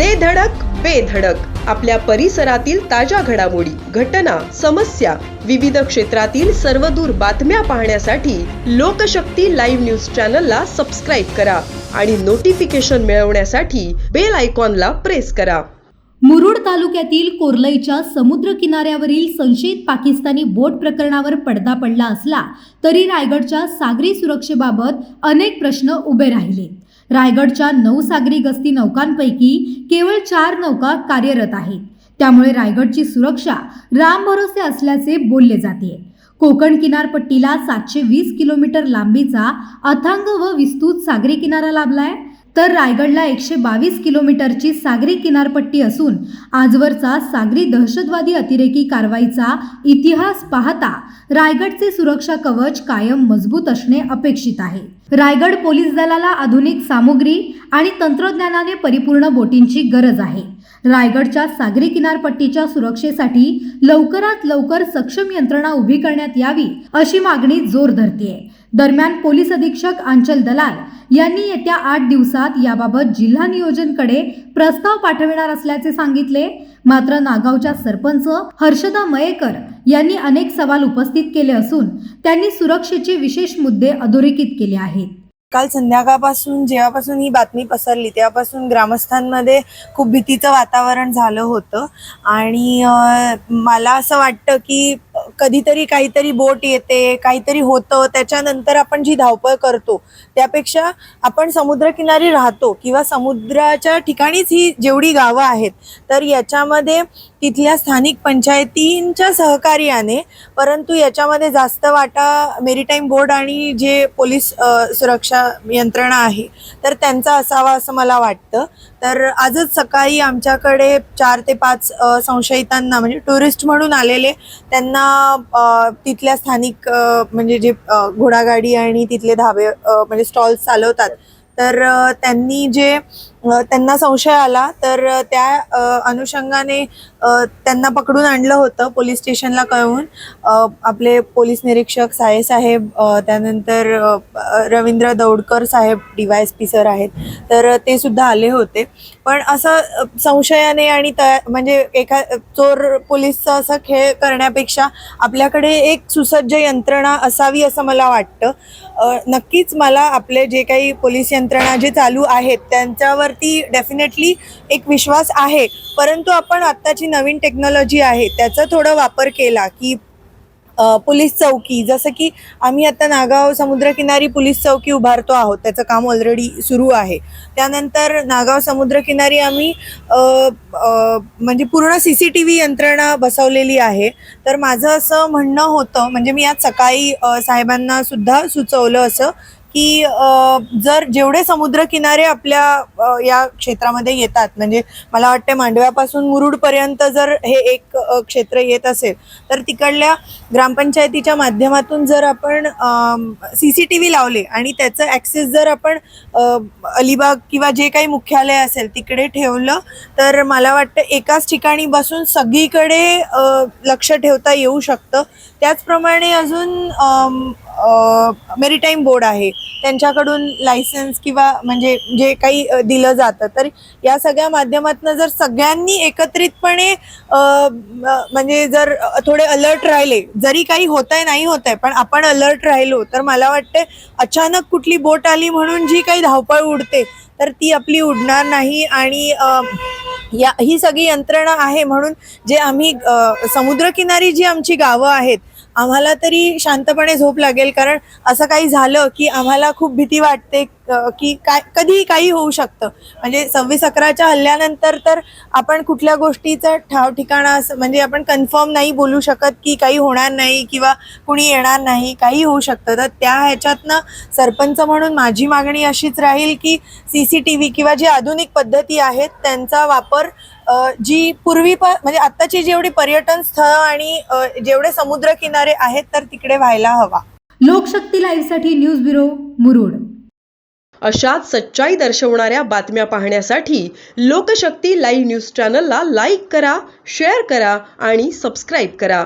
दे धडक बेधडक आपल्या परिसरातील ताज्या घडामोडी घटना समस्या विविध क्षेत्रातील सर्वदूर बातम्या पाहण्यासाठी लोकशक्ती लाईव्ह न्यूज चॅनलला सबस्क्राईब करा आणि नोटिफिकेशन मिळवण्यासाठी बेल आयकॉनला प्रेस करा. मुरुड तालुक्यातील कोर्लईच्या समुद्र किनाऱ्यावरील संशयित पाकिस्तानी बोट प्रकरणावर पडदा पडला असला तरी रायगडच्या सागरी सुरक्षेबाबत अनेक प्रश्न उभे राहिले. रायगडच्या नऊ सागरी गस्ती नौकांपैकी केवळ चार नौका कार्यरत आहेत. त्यामुळे रायगडची सुरक्षा रामभरोसे असल्याचे बोलले जाते. कोकण किनारपट्टीला सातशे वीस किलोमीटर लांबीचा अथांग व विस्तृत सागरी किनारा लाभलाय. तर रायगडला एकशे बावीस किलोमीटरची सागरी किनारपट्टी असून आजवरचा सागरी दहशतवादी अतिरेकी कारवाईचा इतिहास पाहता रायगडचे सुरक्षा कवच कायम मजबूत असणे अपेक्षित आहे. रायगड पोलीस दलाला आधुनिक सामुग्री आणि तंत्रज्ञानाने परिपूर्ण बोटींची गरज आहे. रायगडच्या सागरी किनारपट्टीच्या सुरक्षेसाठी लवकरात लवकर सक्षम यंत्रणा उभी करण्यात यावी अशी मागणी जोर धरतेय. दरम्यान पोलीस अधीक्षक आंचल दलाल यांनी येत्या आठ दिवसात याबाबत जिल्हा नियोजनकडे प्रस्ताव पाठविणार असल्याचे सांगितले. मात्र नागावच्या सरपंच हर्षदा मयेकर यांनी अनेक सवाल उपस्थित केले असून त्यांनी सुरक्षेचे विशेष मुद्दे अधोरेखित केले आहेत. काल संध्याकाळपासून जेव्हापासून ही बातमी पसरली तेव्हापासून ग्रामस्थांमध्ये खूप भीतीचं वातावरण झालं होतं. आणि मला असं वाटतं की कधीतरी काहीतरी बोट येते काहीतरी होतं. त्याच्यानंतर आपण जी धावपळ करतो त्यापेक्षा आपण समुद्रकिनारी राहतो किंवा समुद्राच्या ठिकाणीच ही जेवढी गावं आहेत तर याच्यामध्ये तिथल्या स्थानिक पंचायतींच्या सहकार्याने परंतु याच्यामध्ये जास्त वाटा मेरीटाईम बोर्ड आणि जे पोलीस सुरक्षा यंत्रणा आहे तर त्यांचा असावा असं मला वाटतं. तर आजच सकाळी आमच्याकडे चार ते पाच संशयितांना म्हणजे टुरिस्ट म्हणून आलेले त्यांना तिथल्या स्थानिक म्हणजे जे घोडागाडी आणि तिथले धाबे म्हणजे स्टॉल्स चालवतात. तर त्यांनी जे त्यांना संशय आला तर त्या अनुषंगाने त्यांना पकडून आणलं होतं पोलीस स्टेशनला कळवून. आपले पोलीस निरीक्षक साये साहेब त्यानंतर रवींद्र दौडकर साहेब D Y S P sir आहेत तर ते सुद्धा आले होते. पण असं संशयाने आणि त्या म्हणजे एका चोर पोलीसचा असा खेळ करण्यापेक्षा आपल्याकडे एक सुसज्ज यंत्रणा असावी असं मला वाटतं. नक्कीच मला आपले जे काही पोलीस यंत्रणा जे चालू आहेत त्यांच्यावर त्यांच्यावरती डेफिनेटली एक विश्वास आहे. परंतु आपण आत्ताची नवीन टेक्नॉलॉजी आहे त्याचा थोडा वापर केला की पोलीस चौकी. जसं की आम्ही आता नागाव समुद्रकिनारी पोलीस चौकी उभारतो आहोत. त्याचं काम ऑलरेडी सुरू आहे. त्यानंतर नागाव समुद्रकिनारी आम्ही म्हणजे पूर्ण सी सी टी व्ही यंत्रणा बसवलेली आहे. तर माझं असं म्हणणं होतं म्हणजे मी आज सकाळी साहेबांना सुद्धा सुचवलं असं की जर जेवढे समुद्रकिनारे आपल्या या क्षेत्रामध्ये येतात म्हणजे मला वाटते मांडव्यापासून मुरुडपर्यंत जर हे एक क्षेत्र येत असेल तर तिकडल्या ग्रामपंचायतीच्या माध्यमातून जर आपण सी सी टी व्ही लावले आणि त्याचं ॲक्सेस जर आपण अलिबाग किंवा जे काही मुख्यालय असेल तिकडे ठेवलं तर मला वाटतं एकाच ठिकाणी बसून सगळीकडे लक्ष ठेवता येऊ शकतं. त्याचप्रमाणे अजून मेरीटाईम बोर्ड आहे. त्यांच्याकडून लायसन्स किंवा म्हणजे जे काही दिलं जातं. तर या सगळ्या माध्यमातून जर सगळ्यांनी एकत्रितपणे म्हणजे जर थोडे अलर्ट राहिले जरी काही होत आहे नाही होत आहे पण आपण अलर्ट राहिलो तर मला वाटते अचानक कुठली बोट आली म्हणून जी काही धावपळ उडते तर ती आपली उडणार नाही. आणि या ही सगळी यंत्रणा आहे म्हणून जे आम्ही समुद्रकिनारी जी आमची गावं आहेत आम्हाला तरी शांतपणे झोप लागेल कारण असं काही झालं की आम्हाला खूप भीती वाटते की काय कधीही काही होऊ शकतं. म्हणजे सव्वीस अकराच्या हल्ल्यानंतर तर आपण कुठल्या गोष्टीचं ठाव ठिकाणा असं म्हणजे आपण कन्फर्म नाही बोलू शकत की काही होणार नाही किंवा कुणी येणार नाही काही होऊ शकतं. तर त्या ह्याच्यातनं सरपंच म्हणून माझी मागणी अशीच राहील की सी सी टी व्ही किंवा जी आधुनिक पद्धती आहेत त्यांचा वापर जी पूर्वी म्हणजे आत्ताची जेवढी पर्यटन स्थळं आणि जेवढे समुद्र किनारे आहेत तर तिकडे व्हायला हवा. लोकशक्ती लाईव्हसाठी न्यूज ब्युरो मुरुड. अशाच सच्चाई दर्शवणाऱ्या बातम्या पाहण्यासाठी लोकशक्ती लाईव्ह न्यूज चॅनलला लाईक करा शेअर करा आणि सबस्क्राईब करा.